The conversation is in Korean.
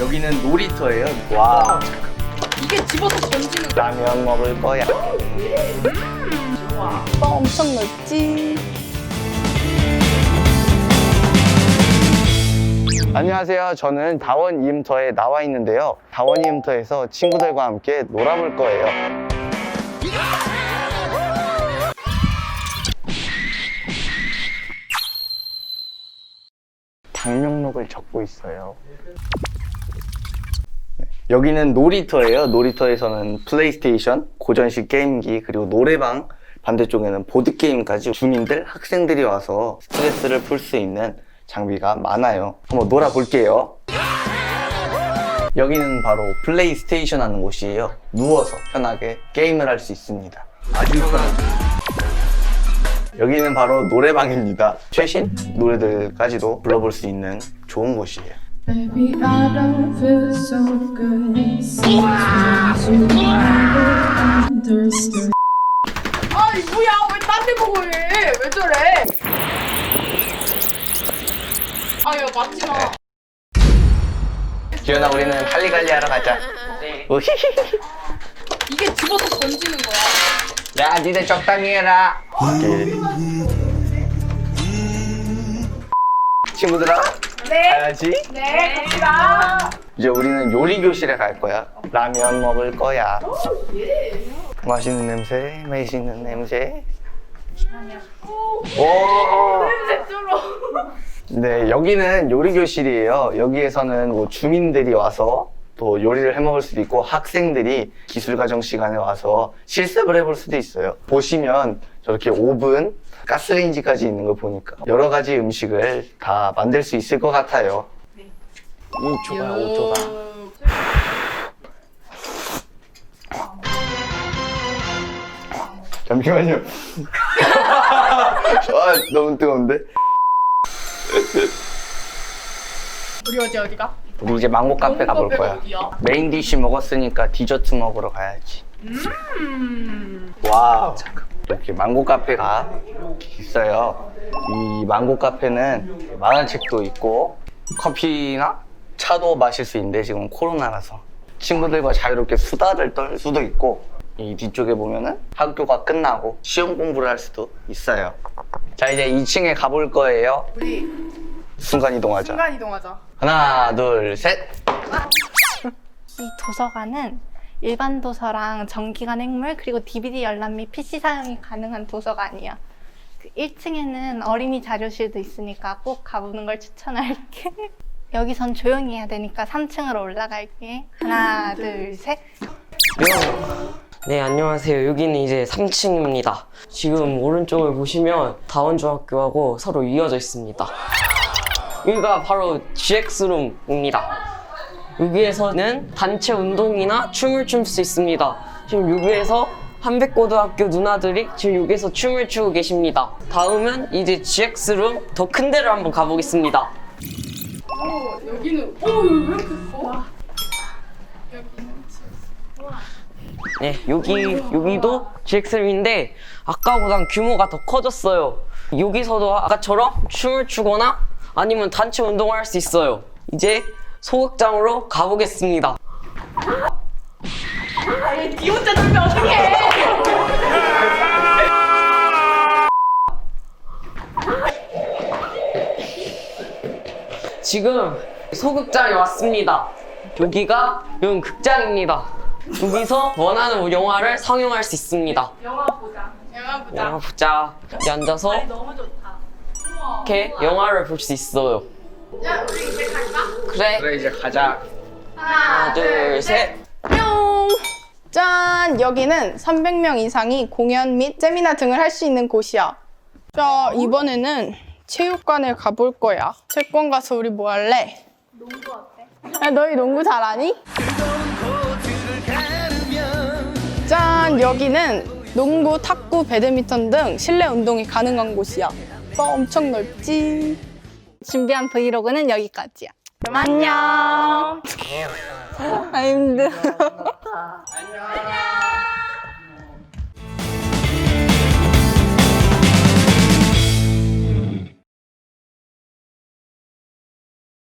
여기는 놀이터예요. 와. 이게 집어서 던지는 거. 라면 먹을 거야. 어, 엄청 넓지. 안녕하세요. 저는 다원 이음터에 나와 있는데요. 다원 이음터에서 친구들과 함께 놀아볼 거예요. 방명록을 적고 있어요. 네, 여기는 놀이터예요. 놀이터에서는 플레이스테이션, 고전식 게임기, 그리고 노래방, 반대쪽에는 보드게임까지 주민들, 학생들이 와서 스트레스를 풀 수 있는 장비가 많아요. 한번 놀아볼게요. 여기는 바로 플레이스테이션 하는 곳이에요. 누워서 편하게 게임을 할 수 있습니다. 아주 편하죠. 여기는 바로 노래방입니다. 최신 노래들까지도 불러볼 수 있는 좋은 곳이에요. Baby, I don't feel so good. You never understood. 아이 뭐야 왜 딴 데 보고 해? 왜 저래? 아야 맞지 마. 기현아, 우리는 할리갈리 하러 가자. 우히히히. 이게 집어서 던지는 거야. 야, 니네 적당히 해라. 친구들아, 네. 가야지. 네 갑시다. 이제 우리는 요리 교실에 갈 거야. 라면 먹을 거야. 맛있는 냄새, 맛있는 냄새. 오. 네, 여기는 요리 교실이에요. 여기에서는 뭐 주민들이 와서 또 요리를 해 먹을 수도 있고 학생들이 기술 과정 시간에 와서 실습을 해볼 수도 있어요. 보시면 저렇게 오븐, 가스레인지까지 있는 걸 보니까 여러 가지 음식을 다 만들 수 있을 것 같아요. 2초가 5초가. 잠시만요. 아, 너무 뜨거운데? 우리 어제 어디가? 우리 이제 망고 카페 가볼 거야. 어디야? 메인 디쉬 먹었으니까 디저트 먹으러 가야지. 음. 와우. 이렇게 망고 카페가 있어요. 이 망고 카페는 만화책도 있고 커피나 차도 마실 수 있는데 지금 코로나라서 친구들과 자유롭게 수다를 떨 수도 있고 이 뒤쪽에 보면은 학교가 끝나고 시험 공부를 할 수도 있어요. 자 이제 2층에 가볼 거예요. 우리 순간 이동하자. 순간 이동하자. 하나, 둘, 셋. 이 도서관은 일반 도서랑 정기관 행물 그리고 DVD 열람 및 PC 사용이 가능한 도서관이야. 그 1층에는 어린이 자료실도 있으니까 꼭 가보는 걸 추천할게. 여기선 조용히 해야 되니까 3층으로 올라갈게. 하나, 둘, 셋. 네, 안녕하세요. 여기는 이제 3층입니다. 지금 오른쪽을 보시면 다원중학교하고 서로 이어져 있습니다. 여기가 바로 GX룸입니다. 여기에서는 단체 운동이나 춤을 출 수 있습니다. 지금 여기에서 한백고등학교 누나들이 지금 여기서 춤을 추고 계십니다. 다음은 이제 GX룸 더 큰 데를 한번 가보겠습니다. 어 여기는 어 여기 왜 이렇게 커? 네, 여기, 여기도 GX룸인데, 아까보단 규모가 더 커졌어요. 여기서도 아까처럼 춤을 추거나 아니면 단체 운동을 할 수 있어요. 이제 소극장으로 가보겠습니다. 아니 니 혼자 놀면 어떡해? 지금 소극장에 왔습니다. 여기가 여기 극장입니다. 여기서 원하는 영화를 상영할 수 있습니다. 영화 보자. 영화 보자. 영화 보자. 여기 앉아서 아니 너무 좋다. 우와. 이렇게 영화를 볼 수 있어요. 야 우리 이제 갈까? 그래. 그래 이제 가자. 하나, 둘, 셋. 뿅! 짠! 여기는 300명 이상이 공연 및 세미나 등을 할 수 있는 곳이야. 자, 이번에는 체육관에 가볼 거야. 체육관 가서 우리 뭐 할래? 농구 어때? 야, 너희 농구 잘하니? 짠! 여기는 농구, 탁구, 배드민턴 등 실내 운동이 가능한 곳이야. 어, 엄청 넓지? 준비한 브이로그는 여기까지야. 그럼 안녕. 아 힘들어. 안녕.